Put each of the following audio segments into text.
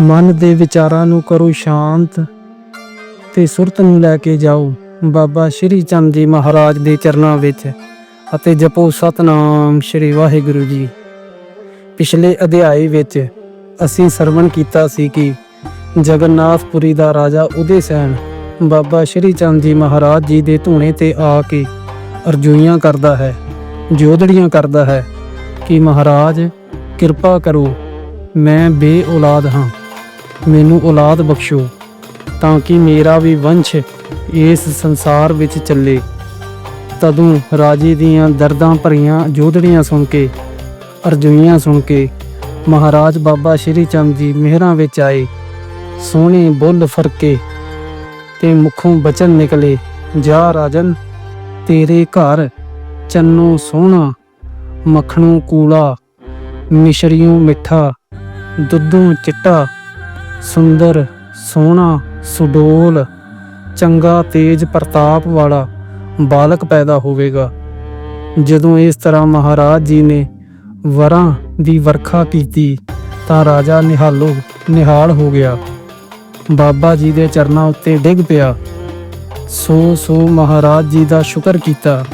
ਮਨ ਦੇ ਵਿਚਾਰਾਂ ਨੂੰ ਕਰੋ ਸ਼ਾਂਤ ਤੇ ਸੁਰਤ ਨੂੰ ਲੈ ਕੇ ਜਾਓ। ਬਾਬਾ ਸ਼੍ਰੀ ਚੰਦ ਜੀ ਮਹਾਰਾਜ ਦੇ ਚਰਨਾਂ ਵਿੱਚ ਅਤੇ ਜਪੋ ਸਤਨਾਮ ਸ਼੍ਰੀ ਵਾਹਿਗੁਰੂ ਜੀ। ਪਿਛਲੇ ਅਧਿਆਏ ਵਿੱਚ ਅਸੀਂ ਸਰਵਣ ਕੀਤਾ ਸੀ ਕਿ ਜਗਨਨਾਥਪੁਰੀ ਦਾ ਰਾਜਾ ਉਦੇ ਸੈਨ ਬਾਬਾ ਸ਼੍ਰੀ ਚੰਦ ਜੀ ਮਹਾਰਾਜ ਜੀ ਦੇ ਧੂਣੇ ਤੇ ਆ ਕੇ ਅਰਜ਼ੋਈਆਂ ਕਰਦਾ ਹੈ, ਜੋਧੜੀਆਂ ਕਰਦਾ ਹੈ ਕਿ ਮਹਾਰਾਜ ਕਿਰਪਾ ਕਰੋ, ਮੈਂ ਬੇ ਬੇਔਲਾਦ ਹਾਂ। ਮੈਨੂੰ ਔਲਾਦ ਬਖਸ਼ੋ, ਤਾਂ ਕਿ ਮੇਰਾ ਵੀ ਵੰਸ਼ ਇਸ ਸੰਸਾਰ ਵਿੱਚ ਚੱਲੇ। ਤਦੋਂ ਰਾਜੇ ਦੀਆਂ ਦਰਦਾਂ ਭਰੀਆਂ ਜੋਦੜੀਆਂ ਸੁਣ ਕੇ ਅਰਜ਼ੋਈਆਂ ਸੁਣ ਕੇ ਮਹਾਰਾਜ ਬਾਬਾ ਸ਼੍ਰੀ ਚੰਦ ਜੀ ਮਿਹਰਾਂ ਵਿੱਚ ਆਏ। ਸੋਹਣੇ ਬੁੱਲ ਫਰਕੇ ਤੇ ਮੁਖੋਂ ਬਚਨ ਨਿਕਲੇ, ਜਾ ਰਾਜਨ, ਤੇਰੇ ਘਰ ਚੰਨੋ ਸੋਹਣਾ, ਮੱਖਣੋਂ ਕੂਲਾ, ਮਿਸ਼ਰੀਓਂ ਮਿੱਠਾ, ਦੁੱਧੋਂ ਚਿੱਟਾ ਸੁੰਦਰ, ਸੋਹਣਾ, ਸੁਡੋਲ, ਚੰਗਾ, ਤੇਜ ਪ੍ਰਤਾਪ ਵਾਲਾ ਬਾਲਕ ਪੈਦਾ ਹੋਵੇਗਾ। ਜਦੋਂ ਇਸ ਤਰ੍ਹਾਂ ਮਹਾਰਾਜ ਜੀ ਨੇ ਵਰਾਂ ਦੀ ਵਰਖਾ ਕੀਤੀ, ਤਾਂ ਰਾਜਾ ਨਿਹਾਲੋ, ਨਿਹਾਲ ਹੋ ਗਿਆ। ਬਾਬਾ ਜੀ ਦੇ ਚਰਨਾਂ ਉੱਤੇ ਡਿੱਗ ਪਿਆ। ਸੋ ਸੋ ਮਹਾਰਾਜ ਜੀ ਦਾ ਸ਼ੁਕਰ ਕੀਤਾ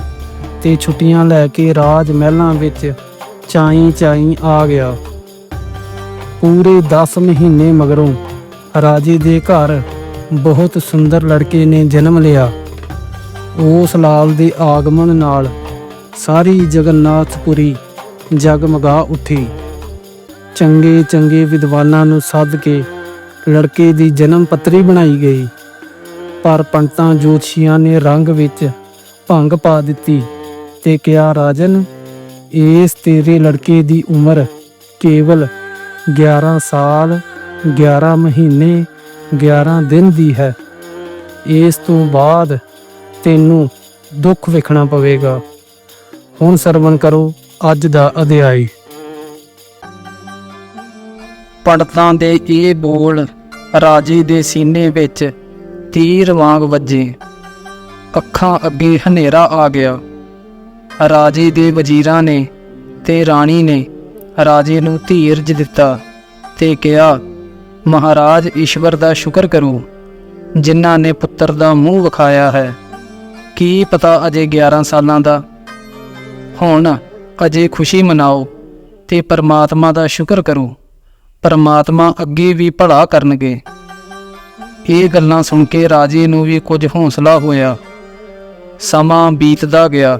ਤੇ ਛੁੱਟੀਆਂ ਲੈ ਕੇ ਰਾਜ ਮਹਿਲਾਂ ਵਿੱਚ ਚਾਈ ਚਾਈ ਆ ਗਿਆ। ਪੂਰੇ 10 ਮਹੀਨੇ ਮਗਰੋਂ ਰਾਜੇ ਦੇ ਘਰ ਬਹੁਤ ਸੁੰਦਰ ਲੜਕੇ ਨੇ ਜਨਮ ਲਿਆ। ਉਸ ਲਾਲ ਦੇ ਆਗਮਨ ਨਾਲ ਸਾਰੀ ਜਗਨਨਾਥਪੁਰੀ ਜਗਮਗਾ ਉੱਠੀ। ਚੰਗੇ ਚੰਗੇ ਵਿਦਵਾਨਾਂ ਨੂੰ ਸੱਦ ਕੇ ਲੜਕੇ ਦੀ ਜਨਮ ਪੱਤਰੀ ਬਣਾਈ ਗਈ। ਪਰ ਪੰਡਤਾਂ ਜੋਤਸ਼ੀਆਂ ਨੇ ਰੰਗ ਵਿੱਚ ਭੰਗ ਪਾ ਦਿੱਤੀ ਤੇ ਕਿਹਾ, ਰਾਜਨ, ਇਸ ਤੇਰੇ ਲੜਕੇ ਦੀ ਉਮਰ ਕੇਵਲ 11 ਸਾਲ 11 ਮਹੀਨੇ 11 ਦਿਨ ਦੀ ਹੈ। ਇਸ ਤੋਂ ਬਾਅਦ ਤੈਨੂੰ ਦੁੱਖ ਵੇਖਣਾ ਪਵੇਗਾ। ਹੁਣ ਸਰਵਨ ਕਰੋ ਅੱਜ ਦਾ ਅਧਿਆਇ। ਪੰਡਤਾਂ ਦੇ ਇਹ ਬੋਲ ਰਾਜੇ ਦੇ ਸੀਨੇ ਵਿੱਚ ਤੀਰ ਵਾਂਗ ਵੱਜੇ। ਅੱਖਾਂ ਅੱਗੇ ਹਨੇਰਾ ਆ ਗਿਆ। ਰਾਜੇ ਦੇ ਵਜ਼ੀਰਾਂ ਨੇ ਤੇ ਰਾਣੀ ਨੇ ਰਾਜੇ ਨੂੰ ਧੀਰਜ ਦਿੱਤਾ ਤੇ ਕਿਹਾ, ਮਹਾਰਾਜ, ਈਸ਼ਵਰ ਦਾ ਸ਼ੁਕਰ ਕਰੋ। ਜਿਨ੍ਹਾਂ ਨੇ ਪੁੱਤਰ ਦਾ ਮੂੰਹ ਵਿਖਾਇਆ ਹੈ, ਕੀ ਪਤਾ ਅਜੇ 11 ਸਾਲਾਂ ਦਾ? ਹੁਣ ਅਜੇ ਖੁਸ਼ੀ ਮਨਾਓ ਤੇ ਪਰਮਾਤਮਾ ਦਾ ਸ਼ੁਕਰ ਕਰੋ। ਪਰਮਾਤਮਾ ਅੱਗੇ ਵੀ ਭਲਾ ਕਰਨਗੇ। ਇਹ ਗੱਲਾਂ ਸੁਣ ਕੇ ਰਾਜੇ ਨੂੰ ਵੀ ਕੁਝ ਹੌਸਲਾ ਹੋਇਆ। ਸਮਾਂ ਬੀਤਦਾ ਗਿਆ।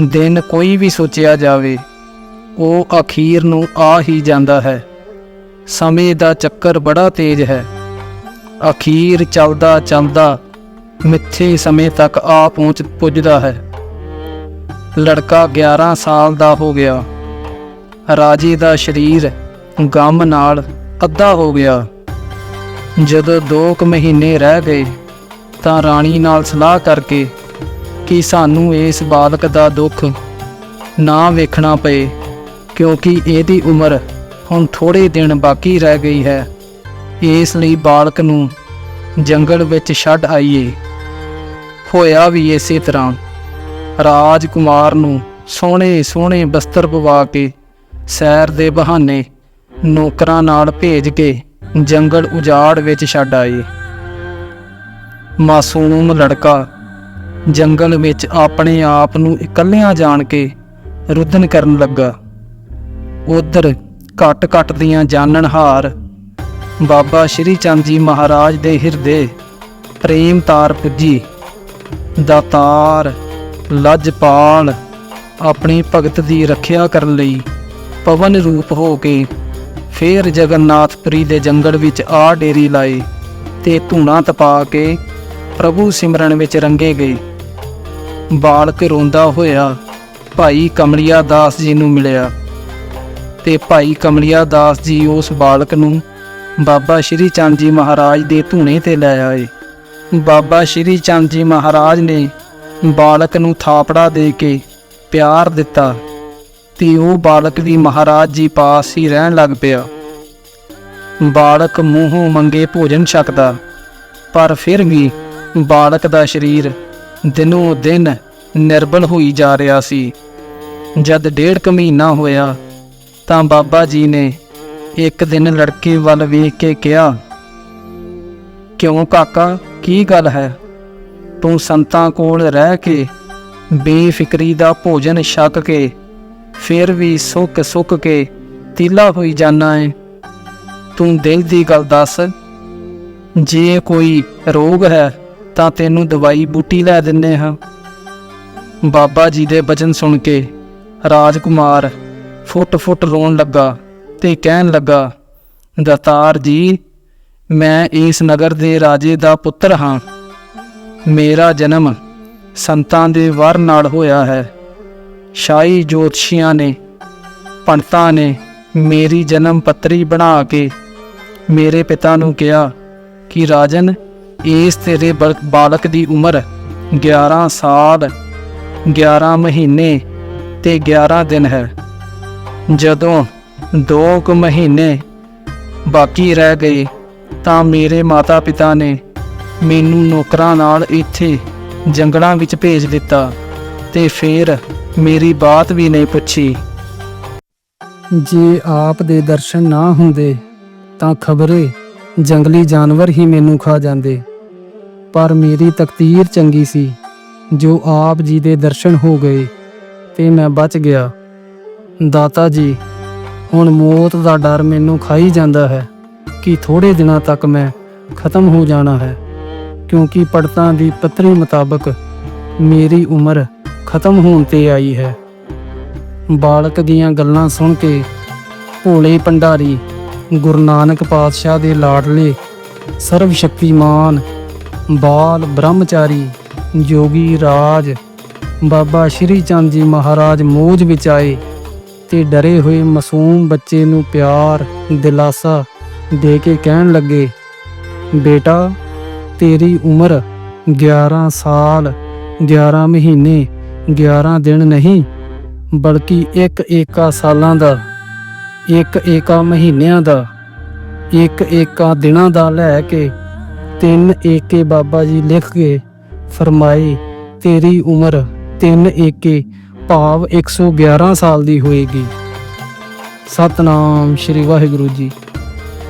ਦਿਨ ਕੋਈ ਵੀ ਸੋਚਿਆ ਜਾਵੇ ਉਹ ਅਖੀਰ ਨੂੰ ਆ ਹੀ ਜਾਂਦਾ ਹੈ। ਸਮੇਂ ਦਾ ਚੱਕਰ ਬੜਾ ਤੇਜ਼ ਹੈ। ਅਖੀਰ ਚੱਲਦਾ ਚੱਲਦਾ ਮਿੱਥੇ ਸਮੇਂ ਤੱਕ ਆ ਪਹੁੰਚ ਪੁੱਜਦਾ ਹੈ। ਲੜਕਾ 11 ਸਾਲ ਦਾ ਹੋ ਗਿਆ। ਰਾਜੇ ਦਾ ਸਰੀਰ ਗਮ ਨਾਲ ਅੱਧਾ ਹੋ ਗਿਆ। ਜਦੋਂ 2 ਕੁ ਮਹੀਨੇ ਰਹਿ ਗਏ, ਤਾਂ ਰਾਣੀ ਨਾਲ ਸਲਾਹ ਕਰਕੇ ਕਿ ਸਾਨੂੰ ਇਸ ਬਾਲਕ ਦਾ ਦੁੱਖ ਨਾ ਵੇਖਣਾ ਪਏ। ਕਿਉਂਕਿ ਇਹਦੀ ਉਮਰ ਹੁਣ ਥੋੜੇ ਦਿਨ ਬਾਕੀ ਰਹਿ ਗਈ ਹੈ। ਇਸ ਲਈ ਬਾਲਕ ਨੂੰ ਜੰਗਲ ਵਿੱਚ ਛੱਡ ਆਈਏ। ਹੋਇਆ ਵੀ ਇਸੇ ਤਰ੍ਹਾਂ। ਰਾਜਕੁਮਾਰ ਨੂੰ ਸੋਹਣੇ ਸੋਹਣੇ ਬਸਤਰ ਪਵਾ ਕੇ ਸੈਰ ਦੇ ਬਹਾਨੇ ਨੌਕਰਾਂ ਨਾਲ ਭੇਜ ਕੇ ਜੰਗਲ ਉਜਾੜ ਵਿੱਚ ਛੱਡ ਆਏ। ਮਾਸੂਮ ਲੜਕਾ ਜੰਗਲ ਵਿੱਚ ਆਪਣੇ ਆਪ ਨੂੰ ਇਕੱਲਿਆਂ ਜਾਣ ਕੇ ਰੁੱਧਨ ਕਰਨ ਲੱਗਾ। ਉਧਰ ਘਟ ਘਟ ਦੀਆਂ ਜਾਣਨਹਾਰ ਬਾਬਾ ਸ਼੍ਰੀ ਚੰਦ ਜੀ ਮਹਾਰਾਜ ਦੇ ਹਿਰਦੇ ਪ੍ਰੇਮ ਤਾਰ ਪੁੱਜੀ। ਦਾਤਾਰ ਲਜਪਾਲ ਆਪਣੀ ਭਗਤ ਦੀ ਰੱਖਿਆ ਕਰਨ ਲਈ ਪਵਨ ਰੂਪ ਹੋ ਕੇ ਫੇਰ ਜਗਨਨਾਥਪੁਰੀ ਦੇ ਜੰਗਲ ਵਿੱਚ ਆ ਡੇਰੀ ਲਾਏ ਤੇ ਧੂਣਾ ਤਪਾ ਕੇ ਪ੍ਰਭੂ ਸਿਮਰਨ ਵਿੱਚ ਰੰਗੇ ਗਏ। ਬਾਲਕ ਰੋਂਦਾ ਹੋਇਆ ਭਾਈ ਕਮਲਿਆ ਦਾਸ ਜੀ ਨੂੰ ਮਿਲਿਆ। ਤੇ ਭਾਈ ਕਮਲਿਆ ਦਾਸ ਜੀ ਉਸ ਬਾਲਕ ਨੂੰ ਬਾਬਾ ਸ਼੍ਰੀ ਚੰਦ ਜੀ ਮਹਾਰਾਜ ਦੇ ਧੂਣੇ ਤੇ ਲੈ ਆਏ। ਬਾਬਾ ਸ਼੍ਰੀ ਚੰਦ ਜੀ ਮਹਾਰਾਜ ਨੇ ਬਾਲਕ ਨੂੰ ਥਾਪੜਾ ਦੇ ਕੇ ਪਿਆਰ ਦਿੱਤਾ ਤੇ ਉਹ ਬਾਲਕ ਵੀ ਮਹਾਰਾਜ ਜੀ ਪਾਸ ਹੀ ਰਹਿਣ ਲੱਗ ਪਿਆ। ਬਾਲਕ ਮੂੰਹੋਂ ਮੰਗੇ ਭੋਜਨ ਛਕਦਾ, ਪਰ ਫਿਰ ਵੀ ਬਾਲਕ ਦਾ ਸਰੀਰ ਦਿਨੋਂ ਦਿਨ ਨਿਰਬਲ ਹੋਈ ਜਾ ਰਿਹਾ ਸੀ। ਜਦ ਡੇਢ ਕੁ ਮਹੀਨਾ ਹੋਇਆ ਤਾਂ ਬਾਬਾ ਜੀ ਨੇ ਇੱਕ ਦਿਨ ਲੜਕੇ ਵੱਲ ਵੇਖ ਕੇ ਕਿਹਾ, ਕਿਉਂ ਕਾਕਾ, ਕੀ ਗੱਲ ਹੈ? ਤੂੰ ਸੰਤਾਂ ਕੋਲ ਰਹਿ ਕੇ ਬੇਫਿਕਰੀ ਦਾ ਭੋਜਨ ਛਕ ਕੇ ਫਿਰ ਵੀ ਸੁੱਕ ਸੁੱਕ ਕੇ ਤੀਲਾ ਹੋਈ ਜਾਣਾ ਏ। ਤੂੰ ਦਿਲ ਦੀ ਗੱਲ ਦੱਸ, ਜੇ ਕੋਈ ਰੋਗ ਹੈ ਤਾਂ ਤੈਨੂੰ ਦਵਾਈ ਬੂਟੀ ਲੈ ਦਿੰਨੇ ਹਾਂ। ਬਾਬਾ ਜੀ ਦੇ ਬਚਨ ਸੁਣ ਕੇ ਰਾਜਕੁਮਾਰ ਫੁੱਟ-ਫੁੱਟ ਰੋਣ ਲੱਗਾ ਤੇ ਕਹਿਣ ਲੱਗਾ ਦਤਾਰ ਜੀ, ਮੈਂ ਇਸ ਨਗਰ ਦੇ ਰਾਜੇ ਦਾ ਪੁੱਤਰ ਹਾਂ। ਮੇਰਾ ਜਨਮ ਸੰਤਾਂ ਦੇ ਵਰ ਨਾਲ ਹੋਇਆ ਹੈ। ਸ਼ਾਹੀ ਜੋਤਸ਼ੀਆਂ ਨੇ, ਪੰਡਤਾਂ ਨੇ ਮੇਰੀ ਜਨਮ ਪੱਤਰੀ ਬਣਾ ਕੇ ਮੇਰੇ ਪਿਤਾ ਨੂੰ ਕਿਹਾ ਕਿ, ਰਾਜਨ, ਇਸ ਤੇਰੇ ਬਲ- ਬਾਲਕ ਦੀ ਉਮਰ 11 ਸਾਲ 11 ਮਹੀਨੇ ਤੇ 11 ਦਿਨ ਹੈ। ਜਦੋਂ ਦੋ ਕੁ ਮਹੀਨੇ ਬਾਕੀ ਰਹਿ ਗਏ ਤਾਂ ਮੇਰੇ ਮਾਤਾ-ਪਿਤਾ ਨੇ ਮੈਨੂੰ ਨੌਕਰਾਂ ਨਾਲ ਇੱਥੇ ਜੰਗਲਾਂ ਵਿੱਚ ਭੇਜ ਦਿੱਤਾ ਤੇ ਫਿਰ ਮੇਰੀ ਬਾਤ ਵੀ ਨਹੀਂ ਪੁੱਛੀ। ਜੇ ਆਪ ਦੇ ਦਰਸ਼ਨ ਨਾ ਹੁੰਦੇ ਤਾਂ ਖਬਰੇ ਜੰਗਲੀ ਜਾਨਵਰ ਹੀ ਮੈਨੂੰ ਖਾ ਜਾਂਦੇ। ਪਰ ਮੇਰੀ ਤਕਦੀਰ ਚੰਗੀ ਸੀ। ਜੋ ਆਪ ਜੀ ਦੇ ਦਰਸ਼ਨ ਹੋ ਗਏ ਤੇ ਮੈਂ ਬਚ ਗਿਆ। ਦਾਤਾ ਜੀ, ਹੁਣ ਮੌਤ ਦਾ ਡਰ ਮੈਨੂੰ ਖਾਈ ਜਾਂਦਾ ਹੈ ਕਿ ਥੋੜੇ ਦਿਨਾਂ ਤੱਕ ਮੈਂ ਖਤਮ ਹੋ ਜਾਣਾ ਹੈ, ਕਿਉਂਕਿ ਪੜਤਾਂ ਦੀ ਪੱਤਰੀ ਮੁਤਾਬਕ ਮੇਰੀ ਉਮਰ ਖਤਮ ਹੋਣ ਤੇ ਆਈ ਹੈ। ਬਾਲਕ ਦੀਆਂ ਗੱਲਾਂ ਸੁਣ ਕੇ ਭੋਲੇ ਭੰਡਾਰੀ ਗੁਰੂ ਨਾਨਕ ਪਾਤਸ਼ਾਹ ਦੇ ਲਾਡਲੇ ਸਰਵ ਸ਼ਕਤੀਮਾਨ ਬਾਲ ਬ੍ਰਹਮਚਾਰੀ ਯੋਗੀ ਰਾਜ ਬਾਬਾ ਸ਼੍ਰੀ ਚੰਦ ਜੀ ਮਹਾਰਾਜ ਮੋਜ ਵਿੱਚ ਆਏ ਤੇ ਡਰੇ ਹੋਏ ਮਾਸੂਮ ਬੱਚੇ ਨੂੰ ਪਿਆਰ, ਦਿਲਾਸਾ ਦੇ ਕੇ ਕਹਿਣ ਲੱਗੇ, ਬੇਟਾ, ਤੇਰੀ ਉਮਰ 11 ਸਾਲ 11 ਮਹੀਨੇ 11 ਦਿਨ ਨਹੀਂ, ਬਲਕਿ ਇੱਕ ਏਕਾ ਸਾਲਾਂ ਦਾ, ਇੱਕ ਏਕਾ ਮਹੀਨਿਆਂ ਦਾ, ਇੱਕ ਏਕਾ ਦਿਨਾਂ ਦਾ ਲੈ ਕੇ ਤਿੰਨ ਏਕੇ ਬਾਬਾ ਜੀ ਲਿਖ ਕੇ ਫਰਮਾਏ, ਤੇਰੀ ਉਮਰ ਤਿੰਨ ਏਕੇ ਭਾਵ 111 ਸਾਲ ਦੀ ਹੋਏਗੀ। ਸਤਨਾਮ ਸ਼੍ਰੀ ਵਾਹਿਗੁਰੂ ਜੀ।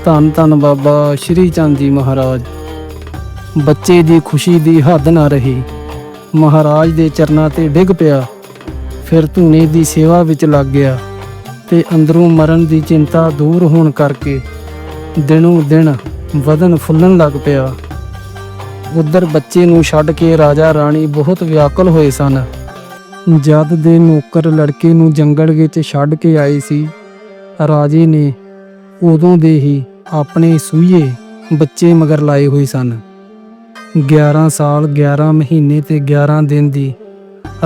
ਧੰਨ ਧੰਨ ਬਾਬਾ ਸ਼੍ਰੀ ਚੰਦ ਜੀ ਮਹਾਰਾਜ। ਬੱਚੇ ਦੀ ਖੁਸ਼ੀ ਦੀ ਹੱਦ ਨਾ ਰਹੀ। ਮਹਾਰਾਜ ਦੇ ਚਰਨਾਂ ਤੇ ਡਿੱਗ ਪਿਆ। ਫਿਰ ਧੂਣੇ ਦੀ ਸੇਵਾ ਵਿੱਚ ਲੱਗ ਗਿਆ ਤੇ ਅੰਦਰੋਂ ਮਰਨ ਦੀ ਚਿੰਤਾ ਦੂਰ ਹੋਣ ਕਰਕੇ ਦਿਨੋਂ ਦਿਨ ਵਧਨ ਫੁੱਲਣ ਲੱਗ ਪਿਆ। ਉਧਰ ਬੱਚੇ ਨੂੰ ਛੱਡ ਕੇ ਰਾਜਾ ਰਾਣੀ ਬਹੁਤ ਵਿਆਕੁਲ ਹੋਏ ਸਨ। ਜਦ ਦੇ ਨੌਕਰ ਲੜਕੇ ਨੂੰ ਜੰਗਲ ਵਿੱਚ ਛੱਡ ਕੇ ਆਏ ਸੀ, ਰਾਜੇ ਨੇ ਉਦੋਂ ਦੇ ਹੀ ਆਪਣੇ ਸੂਈਏ ਬੱਚੇ ਮਗਰ ਲਾਏ ਹੋਏ ਸਨ। 11 ਸਾਲ 11 ਮਹੀਨੇ ਤੇ 11 ਦਿਨ ਦੀ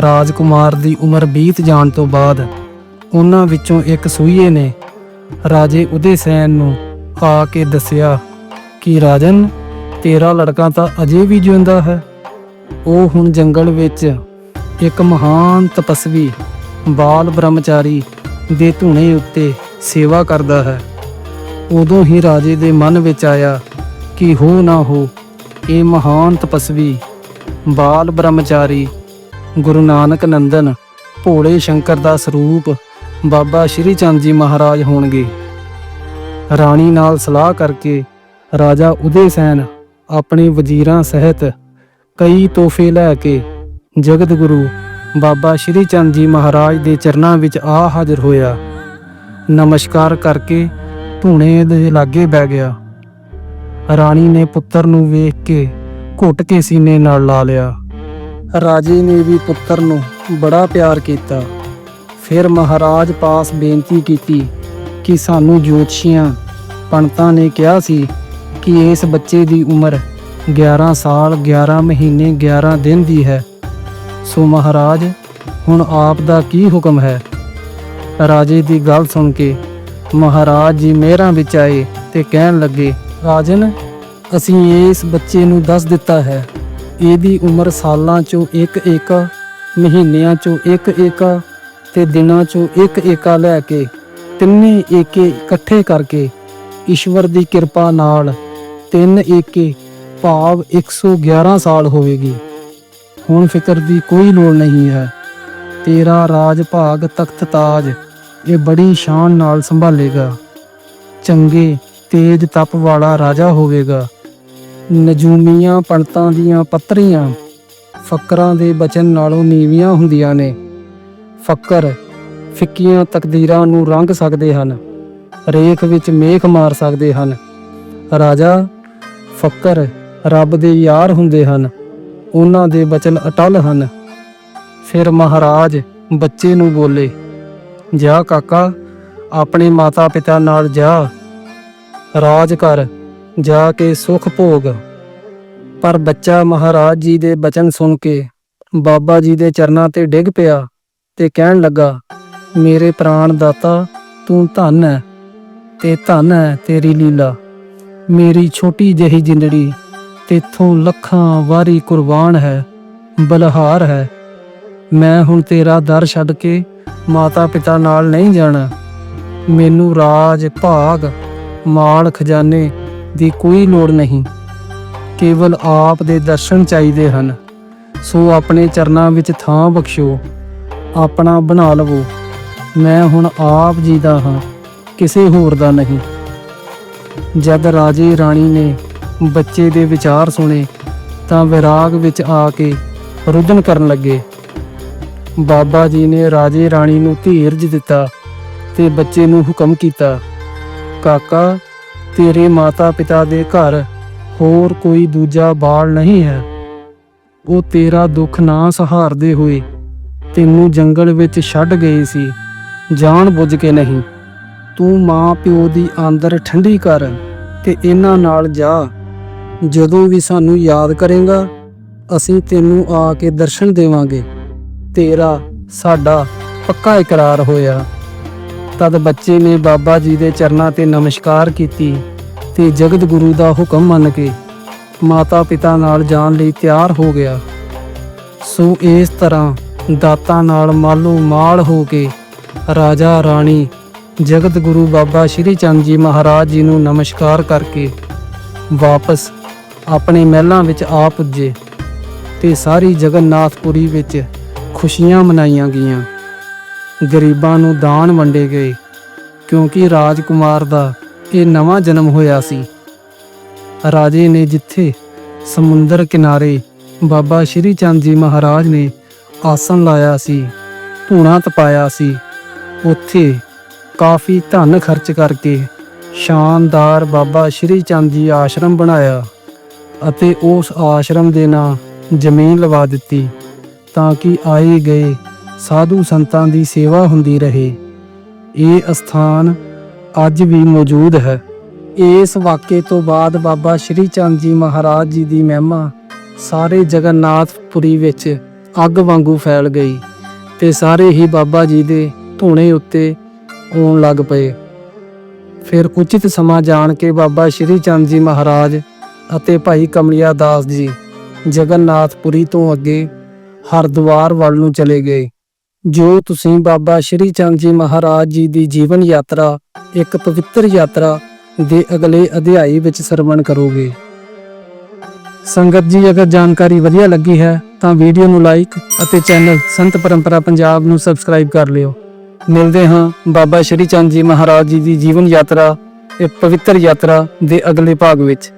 ਰਾਜਕੁਮਾਰ ਦੀ ਉਮਰ ਬੀਤ ਜਾਣ ਤੋਂ ਬਾਅਦ ਉਹਨਾਂ ਵਿੱਚੋਂ ਇੱਕ ਸੂਈਏ ਨੇ ਰਾਜੇ ਉਦੇ ਸੈਨ ਨੂੰ ਆ ਕੇ ਦੱਸਿਆ ਕਿ, ਰਾਜਨ, ਤੇਰਾ ਲੜਕਾ ਤਾਂ ਅਜੇ ਵੀ ਜਿਉਂਦਾ ਹੈ। ਉਹ ਹੁਣ ਜੰਗਲ ਵਿੱਚ ਇੱਕ ਮਹਾਨ ਤਪਸਵੀ ਬਾਲ ਬ੍ਰਹਮਚਾਰੀ ਦੇ ਧੂਣੇ ਉੱਤੇ ਸੇਵਾ ਕਰਦਾ ਹੈ। ਉਦੋਂ ਹੀ ਰਾਜੇ ਦੇ ਮਨ ਵਿੱਚ ਆਇਆ ਕਿ ਹੋ ਨਾ ਹੋ, ਇਹ ਮਹਾਨ ਤਪਸਵੀ ਬਾਲ ਬ੍ਰਹਮਚਾਰੀ ਗੁਰੂ ਨਾਨਕ ਨੰਦਨ ਭੋਲੇ ਸ਼ੰਕਰ ਦਾ ਸਰੂਪ ਬਾਬਾ ਸ਼੍ਰੀ ਚੰਦ ਜੀ ਮਹਾਰਾਜ ਹੋਣਗੇ। ਰਾਣੀ ਨਾਲ ਸਲਾਹ ਕਰਕੇ ਰਾਜਾ ਉਦੇ ਸੈਨ ਆਪਣੇ ਵਜ਼ੀਰਾਂ ਸਹਿਤ ਕਈ ਤੋਹਫੇ ਲੈ ਕੇ ਜਗਤ ਗੁਰੂ ਬਾਬਾ ਸ਼੍ਰੀ ਚੰਦ ਜੀ ਮਹਾਰਾਜ ਦੇ ਚਰਨਾਂ ਵਿੱਚ ਆ ਹਾਜ਼ਰ ਹੋਇਆ। ਨਮਸਕਾਰ ਕਰਕੇ ਧੂਣੇ ਦੇ ਲਾਗੇ ਬਹਿ ਗਿਆ। ਰਾਣੀ ਨੇ ਪੁੱਤਰ ਨੂੰ ਵੇਖ ਕੇ ਘੁੱਟ ਕੇ ਸੀਨੇ ਨਾਲ ਲਾ ਲਿਆ। ਰਾਜੇ ਨੇ ਵੀ ਪੁੱਤਰ ਨੂੰ ਬੜਾ ਪਿਆਰ ਕੀਤਾ। ਫਿਰ ਮਹਾਰਾਜ ਪਾਸ ਬੇਨਤੀ ਕੀਤੀ ਕਿ ਸਾਨੂੰ ਜੋਤਸ਼ੀਆਂ ਪੰਡਤਾਂ ਨੇ ਕਿਹਾ ਸੀ ਕਿ ਇਸ ਬੱਚੇ ਦੀ ਉਮਰ 11 ਸਾਲ 11 ਮਹੀਨੇ 11 ਦਿਨ ਦੀ ਹੈ। ਸੋ ਮਹਾਰਾਜ, ਹੁਣ ਆਪ ਦਾ ਕੀ ਹੁਕਮ ਹੈ? ਰਾਜੇ ਦੀ ਗੱਲ ਸੁਣ ਕੇ ਮਹਾਰਾਜ ਜੀ ਮਿਹਰਾਂ ਵਿੱਚ ਆਏ ਤੇ ਕਹਿਣ ਲੱਗੇ, ਰਾਜਨ, ਅਸੀਂ ਇਸ ਬੱਚੇ ਨੂੰ ਦੱਸ ਦਿੱਤਾ ਹੈ। ਇਹਦੀ ਉਮਰ ਸਾਲਾਂ ਚੋਂ ਇੱਕ ਏਕਾ ਮਹੀਨਿਆਂ ਚੋਂ ਇੱਕ ਏਕਾ ਤੇ ਦਿਨਾਂ ਚੋਂ ਇੱਕ ਏਕਾ ਲੈ ਕੇ ਤਿੰਨੇ ਏਕੇ ਇਕੱਠੇ ਕਰਕੇ ਈਸ਼ਵਰ ਦੀ ਕਿਰਪਾ ਨਾਲ ਤਿੰਨ ਏਕੇ ਭਾਵ 111 ਸਾਲ ਹੋਵੇਗੀ। ਹੁਣ ਫਿਕਰ ਦੀ ਕੋਈ ਲੋੜ ਨਹੀਂ ਹੈ। ਤੇਰਾ ਰਾਜ ਭਾਗ ਤਖਤ ਤਾਜ, ਇਹ ਬੜੀ ਸ਼ਾਨ ਨਾਲ ਸੰਭਾਲੇਗਾ। ਚੰਗੇ, ਤੇਜ ਤਪ ਵਾਲਾ ਰਾਜਾ ਹੋਵੇਗਾ। ਨਜੂਮੀਆਂ ਪੰਡਤਾਂ ਦੀਆਂ ਪੱਤਰੀਆਂ, ਫਕਰਾਂ ਦੇ ਬਚਨ ਨਾਲੋਂ ਨੀਵੀਆਂ ਹੁੰਦੀਆਂ ਨੇ। ਫਕਰ ਫਿੱਕੀਆਂ ਤਕਦੀਰਾਂ ਨੂੰ ਰੰਗ ਸਕਦੇ ਹਨ, ਰੇਖ ਵਿੱਚ ਮੇਖ ਮਾਰ ਸਕਦੇ ਹਨ। ਰਾਜਾ, ਫਕਰ ਰੱਬ ਦੇ ਯਾਰ ਹੁੰਦੇ ਹਨ। ਉਹਨਾਂ ਦੇ ਬਚਨ ਅਟਲ ਹਨ। ਫਿਰ ਮਹਾਰਾਜ ਬੱਚੇ ਨੂੰ ਬੋਲੇ, ਜਾ ਕਾਕਾ, ਆਪਣੇ ਮਾਤਾ ਪਿਤਾ ਨਾਲ ਜਾ। ਰਾਜ ਕਰ, ਜਾ ਕੇ ਸੁਖ ਭੋਗ। ਪਰ ਬੱਚਾ ਮਹਾਰਾਜ ਜੀ ਦੇ ਬਚਨ ਸੁਣ ਕੇ ਬਾਬਾ ਜੀ ਦੇ ਚਰਨਾਂ ਤੇ ਡਿੱਗ ਪਿਆ ਤੇ ਕਹਿਣ ਲੱਗਾ, ਮੇਰੇ ਪ੍ਰਾਣ ਦਾਤਾ, ਤੂੰ ਧੰਨ ਹੈ ਤੇ ਧਨ ਹੈ ਤੇਰੀ ਲੀਲਾ। ਮੇਰੀ ਛੋਟੀ ਜਿਹੀ ਜਿੰਦੜੀ ਤੇਥੋਂ ਲੱਖਾਂ ਵਾਰੀ ਕੁਰਬਾਨ ਹੈ, ਬਲਹਾਰ ਹੈ। ਮੈਂ ਹੁਣ ਤੇਰਾ ਦਰ ਛੱਡ ਕੇ ਮਾਤਾ ਪਿਤਾ ਨਾਲ ਨਹੀਂ ਜਾਣਾ। ਮੈਨੂੰ ਰਾਜ, ਭਾਗ, ਮਾਲ, ਖਜ਼ਾਨੇ ਦੀ ਕੋਈ ਲੋੜ ਨਹੀਂ। ਕੇਵਲ ਆਪ ਦੇ ਦਰਸ਼ਨ ਚਾਹੀਦੇ ਹਨ। ਸੋ ਆਪਣੇ ਚਰਨਾਂ ਵਿੱਚ ਥਾਂ ਬਖਸ਼ੋ, ਆਪਣਾ ਬਣਾ ਲਵੋ। ਮੈਂ ਹੁਣ ਆਪ ਜੀ ਦਾ ਹਾਂ, ਕਿਸੇ ਹੋਰ ਦਾ ਨਹੀਂ। ਜਦ ਰਾਜੇ ਰਾਣੀ ਨੇ ਬੱਚੇ ਦੇ ਵਿਚਾਰ ਸੁਣੇ ਤਾਂ ਵਿਰਾਗ ਵਿੱਚ ਆ ਕੇ ਰੁਦਨ ਕਰਨ ਲੱਗੇ। ਬਾਬਾ ਜੀ ਨੇ ਰਾਜੇ ਰਾਣੀ ਨੂੰ ਧੀਰਜ ਦਿੱਤਾ ਤੇ ਬੱਚੇ ਨੂੰ ਹੁਕਮ ਕੀਤਾ, ਕਾਕਾ, ਤੇਰੇ ਮਾਤਾ ਪਿਤਾ ਦੇ ਘਰ ਹੋਰ ਕੋਈ ਦੂਜਾ ਬਾਲ ਨਹੀਂ ਹੈ। ਉਹ ਤੇਰਾ ਦੁੱਖ ਨਾ ਸਹਾਰਦੇ ਹੋਏ ਤੈਨੂੰ ਜੰਗਲ ਵਿੱਚ ਛੱਡ ਗਏ ਸੀ, ਜਾਣ ਬੁੱਝ ਕੇ ਨਹੀਂ। ਤੂੰ ਮਾਂ ਪਿਓ ਦੀ ਆਂਦਰ ਠੰਡੀ ਕਰ ਤੇ ਇਹਨਾਂ ਨਾਲ ਜਾ। ਜਦੋਂ ਵੀ ਸਾਨੂੰ ਯਾਦ ਕਰੇਗਾ, ਅਸੀਂ ਤੈਨੂੰ ਆ ਕੇ ਦਰਸ਼ਨ ਦੇਵਾਂਗੇ। ਤੇਰਾ ਸਾਡਾ ਪੱਕਾ ਇਕਰਾਰ ਹੋਇਆ। ਤਦ ਬੱਚੇ ਨੇ ਬਾਬਾ ਜੀ ਦੇ ਚਰਨਾਂ ਤੇ ਨਮਸਕਾਰ ਕੀਤੀ ਤੇ ਜਗਤ ਗੁਰੂ ਦਾ ਹੁਕਮ ਮੰਨ ਕੇ ਮਾਤਾ ਪਿਤਾ ਨਾਲ ਜਾਣ ਲਈ ਤਿਆਰ ਹੋ ਗਿਆ। ਸੋ ਇਸ ਤਰ੍ਹਾਂ ਦਾਤਾਂ ਨਾਲ ਮਾਲੋ ਮਾਲ ਹੋ ਕੇ ਰਾਜਾ ਰਾਣੀ ਜਗਤ ਗੁਰੂ ਬਾਬਾ ਸ਼੍ਰੀ ਚੰਦ ਜੀ ਮਹਾਰਾਜ ਜੀ ਨੂੰ ਨਮਸਕਾਰ ਕਰਕੇ ਵਾਪਸ ਆਪਣੇ ਮਹਿਲਾਂ ਵਿੱਚ ਆ ਪੁੱਜੇ ਤੇ ਸਾਰੀ ਜਗਨਨਾਥਪੁਰੀ ਵਿੱਚ ਖੁਸ਼ੀਆਂ ਮਨਾਈਆਂ ਗਈਆਂ। ਗਰੀਬਾਂ ਨੂੰ ਦਾਨ ਵੰਡੇ ਗਏ, ਕਿਉਂਕਿ ਰਾਜਕੁਮਾਰ ਦਾ ਇਹ ਨਵਾਂ ਜਨਮ ਹੋਇਆ ਸੀ। ਰਾਜੇ ਨੇ ਜਿੱਥੇ ਸਮੁੰਦਰ ਕਿਨਾਰੇ ਬਾਬਾ ਸ਼੍ਰੀ ਚੰਦ ਜੀ ਮਹਾਰਾਜ ਨੇ ਆਸਨ ਲਾਇਆ ਸੀ, ਧੂਣਾ ਤਪਾਇਆ ਸੀ, ਉੱਥੇ ਕਾਫੀ ਧਨ ਖਰਚ ਕਰਕੇ ਸ਼ਾਨਦਾਰ ਬਾਬਾ ਸ਼੍ਰੀ ਚੰਦ ਜੀ ਆਸ਼ਰਮ ਬਣਾਇਆ। ਅਤੇ ਉਸ ਆਸ਼ਰਮ ਦੇ ਨਾਂ ਜ਼ਮੀਨ ਲਵਾ ਦਿੱਤੀ ਤਾਂ ਕਿ ਆਏ ਗਏ ਸਾਧੂ ਸੰਤਾਂ ਦੀ ਸੇਵਾ ਹੁੰਦੀ ਰਹੇ। ਇਹ ਅਸਥਾਨ ਅੱਜ ਵੀ ਮੌਜੂਦ ਹੈ। ਇਸ ਵਾਕੇ ਤੋਂ ਬਾਅਦ ਬਾਬਾ ਸ਼੍ਰੀ ਚੰਦ ਜੀ ਮਹਾਰਾਜ ਜੀ ਦੀ ਮਹਿਮਾ ਸਾਰੇ ਜਗਨਨਾਥਪੁਰੀ ਵਿੱਚ ਅੱਗ ਵਾਂਗੂ ਫੈਲ ਗਈ ਤੇ ਸਾਰੇ ਹੀ ਬਾਬਾ ਜੀ ਦੇ ਧੂਣੇ ਉੱਤੇ ਆਉਣ ਲੱਗ ਪਏ। ਫਿਰ ਉਚਿਤ ਸਮਾਂ ਜਾਣ ਕੇ ਬਾਬਾ ਸ਼੍ਰੀ ਚੰਦ ਜੀ ਮਹਾਰਾਜ ਅਤੇ ਭਾਈ ਕਮਲਿਆ ਦਾਸ ਜੀ ਜਗਨਨਾਥਪੁਰੀ ਤੋਂ ਅੱਗੇ ਹਰਿਦੁਆਰ ਵੱਲ ਨੂੰ ਚਲੇ ਗਏ। ਜੋ ਤੁਸੀਂ ਬਾਬਾ ਸ਼੍ਰੀ ਚੰਦ ਜੀ ਮਹਾਰਾਜ ਜੀ ਦੀ ਜੀਵਨ ਯਾਤਰਾ, ਇੱਕ ਪਵਿੱਤਰ ਯਾਤਰਾ ਦੇ ਅਗਲੇ ਅਧਿਆਈ ਵਿੱਚ ਸਰਵਣ ਕਰੋਗੇ। ਸੰਗਤ ਜੀ, ਅਗਰ ਜਾਣਕਾਰੀ ਵਧੀਆ ਲੱਗੀ ਹੈ, ਤਾਂ ਵੀਡੀਓ ਨੂੰ ਲਾਈਕ ਅਤੇ ਚੈਨਲ ਸੰਤ ਪਰੰਪਰਾ ਪੰਜਾਬ ਨੂੰ ਸਬਸਕ੍ਰਾਈਬ ਕਰ ਲਿਓ। ਮਿਲਦੇ ਹਾਂ ਬਾਬਾ ਸ਼੍ਰੀ ਚੰਦ ਜੀ ਮਹਾਰਾਜ ਜੀ ਦੀ ਜੀਵਨ ਯਾਤਰਾ, ਇਹ ਪਵਿੱਤਰ ਯਾਤਰਾ ਦੇ ਅਗਲੇ ਭਾਗ ਵਿੱਚ।